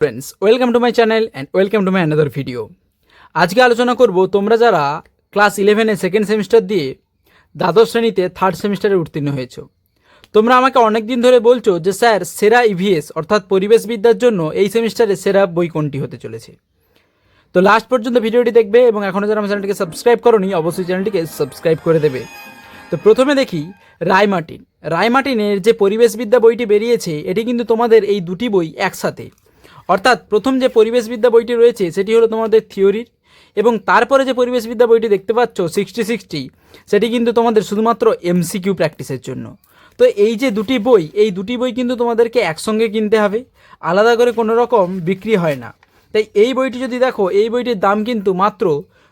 Friends welcome to my channel and welcome to my another video আজকে আলোচনা করব তোমরা যারা ক্লাস ইলেভেনে সেকেন্ড সেমিস্টার দিয়ে দ্বাদশ শ্রেণীতে থার্ড সেমিস্টারে উত্তীর্ণ হয়েছো, তোমরা আমাকে অনেক দিন ধরে বলছো যে, স্যার, সেরা ইভিএস অর্থাৎ পরিবেশবিদ্যার জন্য এই সেমিস্টারে সেরা বই কোনটি হতে চলেছে? তো লাস্ট পর্যন্ত ভিডিওটি দেখবে এবং এখনও যারা আমার চ্যানেলটিকে সাবস্ক্রাইব করোনি, অবশ্যই চ্যানেলটিকে সাবস্ক্রাইব করে দেবে। তো প্রথমে দেখি রায়মার্টিন রায়মার্টিনের যে পরিবেশবিদ্যা বইটি বেরিয়েছে, এটি কিন্তু তোমাদের এই দুটি বই একসাথে। অর্থাৎ প্রথম যে পরিবেশবিদ্যা বইটি রয়েছে, সেটি হলো তোমাদের থিওরির। এবং তারপরে যে পরিবেশবিদ্যা বইটি দেখতে পাচ্ছ, সিক্সটি সিক্সটি, সেটি কিন্তু তোমাদের শুধুমাত্র এমসিকিউ প্র্যাকটিসের জন্য। তো এই যে দুটি বই, এই দুটি বই কিন্তু তোমাদেরকে একসঙ্গে কিনতে হবে। আলাদা করে কোনো রকম বিক্রি হয় না। তাই এই বইটি যদি দেখো, এই বইটির দাম কিন্তু মাত্র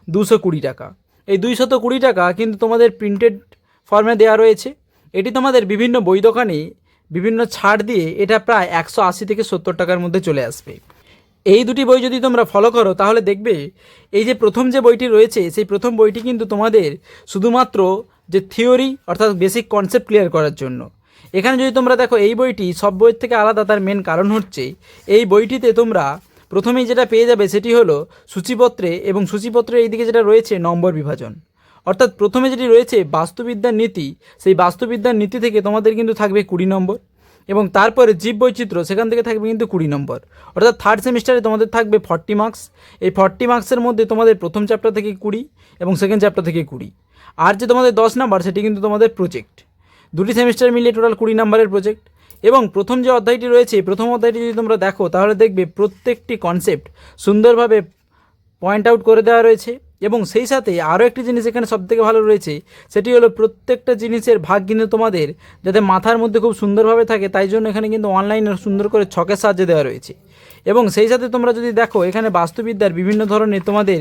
দুশো কুড়ি টাকা। এই দুইশত কুড়ি টাকা কিন্তু তোমাদের প্রিন্টেড ফর্মে দেওয়া রয়েছে। এটি তোমাদের বিভিন্ন বই দোকানে বিভিন্ন ছাড় দিয়ে এটা প্রায় একশো আশি থেকে সত্তর টাকার মধ্যে চলে আসবে। এই দুটি বই যদি তোমরা ফলো করো, তাহলে দেখবে এই যে প্রথম যে বইটি রয়েছে, সেই প্রথম বইটি কিন্তু তোমাদের শুধুমাত্র যে থিওরি অর্থাৎ বেসিক কনসেপ্ট ক্লিয়ার করার জন্য। এখানে যদি তোমরা দেখো, এই বইটি সব বইয়ের থেকে আলাদা, তার মেন কারণ হচ্ছে এই বইটিতে তোমরা প্রথমেই যেটা পেয়ে যাবে, সেটি হলো সূচিপত্রে এবং সূচিপত্রের এইদিকে যেটা রয়েছে, নম্বর বিভাজন। অর্থাৎ প্রথমে যেটি রয়েছে বাস্তুবিদ্যার নীতি, সেই বাস্তুবিদ্যার নীতি থেকে তোমাদের কিন্তু থাকবে কুড়ি নম্বর এবং তারপরে জীব বৈচিত্র্য সেখান থেকে থাকবে কিন্তু কুড়ি নম্বর। অর্থাৎ থার্ড সেমিস্টারে তোমাদের থাকবে ফর্টি মার্কস এই ফর্টি মার্কসের মধ্যে তোমাদের প্রথম চ্যাপ্টার থেকে কুড়ি এবং সেকেন্ড চ্যাপ্টার থেকে কুড়ি। আর যে তোমাদের দশ নাম্বার সেটি কিন্তু তোমাদের প্রজেক্ট দুটি সেমিস্টার মিলিয়ে টোটাল কুড়ি নাম্বারের প্রজেক্ট এবং প্রথম যে অধ্যায়টি রয়েছে প্রথম অধ্যায়টি যদি তোমরা দেখো, তাহলে দেখবে প্রত্যেকটি কনসেপ্ট সুন্দরভাবে পয়েন্ট আউট করে দেওয়া রয়েছে। এবং সেই সাথে আরও একটি জিনিস এখানে সবথেকে ভালো রয়েছে, সেটি হলো প্রত্যেকটা জিনিসের ভাগ কিন্তু তোমাদের যাতে মাথার মধ্যে খুব সুন্দরভাবে থাকে, তাই জন্য এখানে কিন্তু অনলাইনে সুন্দর করে ছকের সাহায্যে দেওয়া রয়েছে। এবং সেই সাথে তোমরা যদি দেখো, এখানে বাস্তুবিদ্যার বিভিন্ন ধরনের তোমাদের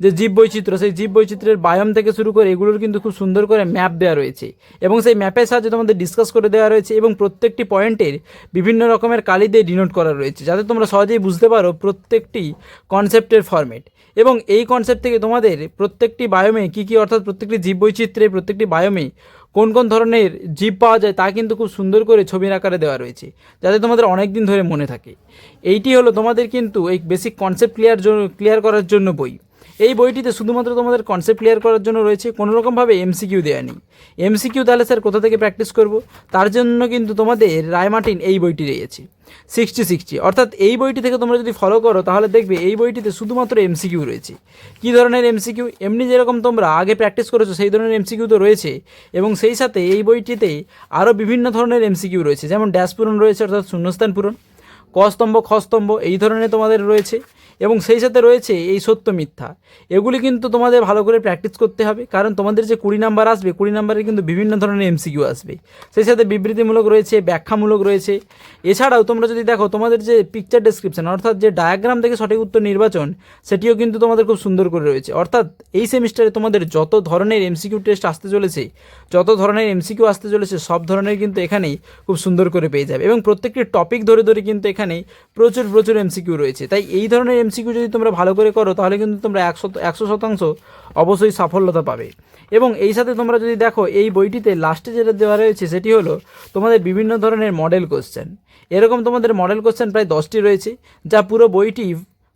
যে জীব বৈচিত্র্য, সেই জীব বৈচিত্র্যের বায়াম থেকে শুরু করে এগুলোর কিন্তু খুব সুন্দর করে ম্যাপ দেওয়া রয়েছে। এবং সেই ম্যাপের সাহায্যে তোমাদের ডিসকাস করে দেওয়া রয়েছে এবং প্রত্যেকটি পয়েন্টের বিভিন্ন রকমের কালি দিয়ে ডিনোট করা রয়েছে, যাতে তোমরা সহজেই বুঝতে পারো প্রত্যেকটি কনসেপ্টের ফরম্যাট এবং এই কনসেপ্ট থেকে তোমাদের প্রত্যেকটি বায়োমে কি কি অর্থাৎ প্রত্যেকটি জীব বৈচিত্র্যে প্রত্যেকটি বায়োমে কোন কোন ধরনের জীব পাওয়া যায় তা কিন্তু খুব সুন্দর করে ছবির আকারে দেওয়া রয়েছে, যাতে তোমাদের অনেক দিন ধরে মনে থাকে। এইটি হলো তোমাদের কিন্তু এই বেসিক কনসেপ্ট ক্লিয়ার জন্য ক্লিয়ার করার জন্য বই। এই বইটিতে শুধুমাত্র তোমাদের কনসেপ্ট ক্লিয়ার করার জন্য রয়েছে কোনো রকমভাবে এমসিকিউ দেওয়া নেই। এমসিকিউ তাহলে স্যার কোথা থেকে প্র্যাকটিস করব? তার জন্য কিন্তু তোমাদের রায়মার্টিন এই বইটি রয়েছে সিক্সটি সিক্সটি অর্থাৎ এই বইটি থেকে তোমরা যদি ফলো করো, তাহলে দেখবে এই বইটিতে শুধুমাত্র এমসিকিউ রয়েছে। কী ধরনের এমসিকিউ এমনি যেরকম তোমরা আগে প্র্যাকটিস করেছ, সেই ধরনের এমসিকিউ তো রয়েছে। এবং সেই সাথে এই বইটিতে আরও বিভিন্ন ধরনের এমসিকিউ রয়েছে, যেমন ড্যাশ পূরণ রয়েছে, অর্থাৎ শূন্যস্থান পূরণ, কস্তম্ভ, খস্তম্ভ, এই ধরনের তোমাদের রয়েছে। এবং সেই সাথে রয়েছে এই সত্য মিথ্যা। এগুলি কিন্তু তোমাদের ভালো করে প্র্যাকটিস করতে হবে, কারণ তোমাদের যে কুড়ি নাম্বার আসবে, কুড়ি নাম্বারে কিন্তু বিভিন্ন ধরনের এমসিকিউ আসবে। সেই সাথে বিবৃতিমূলক রয়েছে, ব্যাখ্যামূলক রয়েছে। এছাড়াও তোমরা যদি দেখো, তোমাদের যে পিকচার ডেসক্রিপশন অর্থাৎ যে ডায়াগ্রাম থেকে সঠিক উত্তর নির্বাচন, সেটিও কিন্তু তোমাদের খুব সুন্দর করে রয়েছে। অর্থাৎ এই সেমিস্টারে তোমাদের যত ধরনের এমসিকিউ টেস্ট আসতে চলেছে, যত ধরনের এমসিকিউ আসতে চলেছে, সব ধরনের কিন্তু এখানেই খুব সুন্দর করে পেয়ে যাবে। এবং প্রত্যেকটি টপিক ধরে ধরে কিন্তু এখানে প্রচুর প্রচুর এমসিকিউ রয়েছে। তাই এই ধরনের এমসিকিউ যদি তোমরা ভালো করে করো, তাহলে কিন্তু তোমরা একশো একশো শতাংশ অবশ্যই সাফল্যতা পাবে। এবং এই সাথে তোমরা যদি দেখো, এই বইটিতে লাস্টে যেটা দেওয়া রয়েছে, সেটি হলো তোমাদের বিভিন্ন ধরনের মডেল কোশ্চেন এরকম তোমাদের মডেল কোশ্চেন প্রায় দশটি রয়েছে, যা পুরো বইটি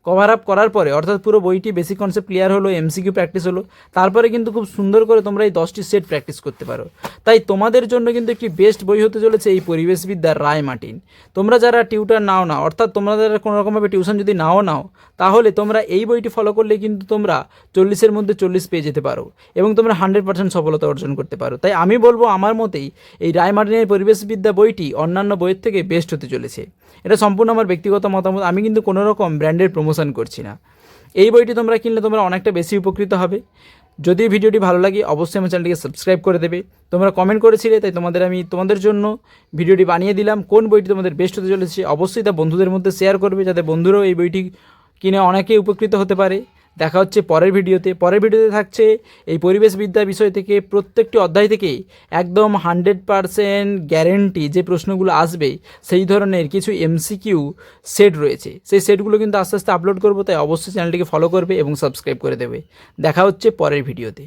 কভার আপ করার পরে, অর্থাৎ পুরো বইটি বেসিক কনসেপ্ট ক্লিয়ার হলো এমসিকিউ প্র্যাকটিস হলো, তারপরে কিন্তু খুব সুন্দর করে তোমরা এই দশটি সেট প্র্যাকটিস করতে পারো। তাই তোমাদের জন্য কিন্তু একটি বেস্ট বই হতে চলেছে এই পরিবেশবিদ্যার রায় মার্টিন তোমরা যারা টিউটার নাও না, অর্থাৎ তোমরা যারা কোনো রকমভাবে টিউশন যদি নাও নাও, তাহলে তোমরা এই বইটি ফলো করলে কিন্তু তোমরা চল্লিশের মধ্যে চল্লিশ পেয়ে যেতে পারো এবং তোমরা হান্ড্রেড পার্সেন্ট সফলতা অর্জন করতে পারো। তাই আমি বলব আমার মতেই এই রায় মার্টিনের পরিবেশবিদ্যা বইটি অন্যান্য বইয়ের থেকে বেস্ট হতে চলেছে। এটা সম্পূর্ণ আমার ব্যক্তিগত মতামত, আমি কিন্তু কোনো রকম ব্র্যান্ডের প্রমোশন করছি না। এই বইটি তোমরা কিনলে তোমরা অনেকটা বেশি উপকৃত হবে। যদি ভিডিওটি ভালো লাগে, অবশ্যই আমার চ্যানেলটিকে সাবস্ক্রাইব করে দেবে। তোমরা কমেন্ট করেছিলে, তাই তোমাদের আমি তোমাদের জন্য ভিডিওটি বানিয়ে দিলাম। কোন বইটি তোমাদের বেস্ট হতে চলেছে, অবশ্যই তা বন্ধুদের মধ্যে শেয়ার করবে, যাতে বন্ধুরাও এই বইটি কিনে অনেকেই উপকৃত হতে পারে। দেখা হচ্ছে পরের ভিডিওতে। পরের ভিডিওতে থাকছে এই পরিবেশবিদ্যা বিষয় থেকে প্রত্যেকটি অধ্যায় থেকে একদম হান্ড্রেড পারসেন্ট গ্যারেন্টি যে প্রশ্নগুলো আসবে, সেই ধরনের কিছু এমসিকিউ সেট রয়েছে। সেই সেটগুলো কিন্তু আস্তে আস্তে আপলোড করব, তাই অবশ্যই চ্যানেলটিকে ফলো করবে এবং সাবস্ক্রাইব করে দেবে। দেখা হচ্ছে পরের ভিডিওতে।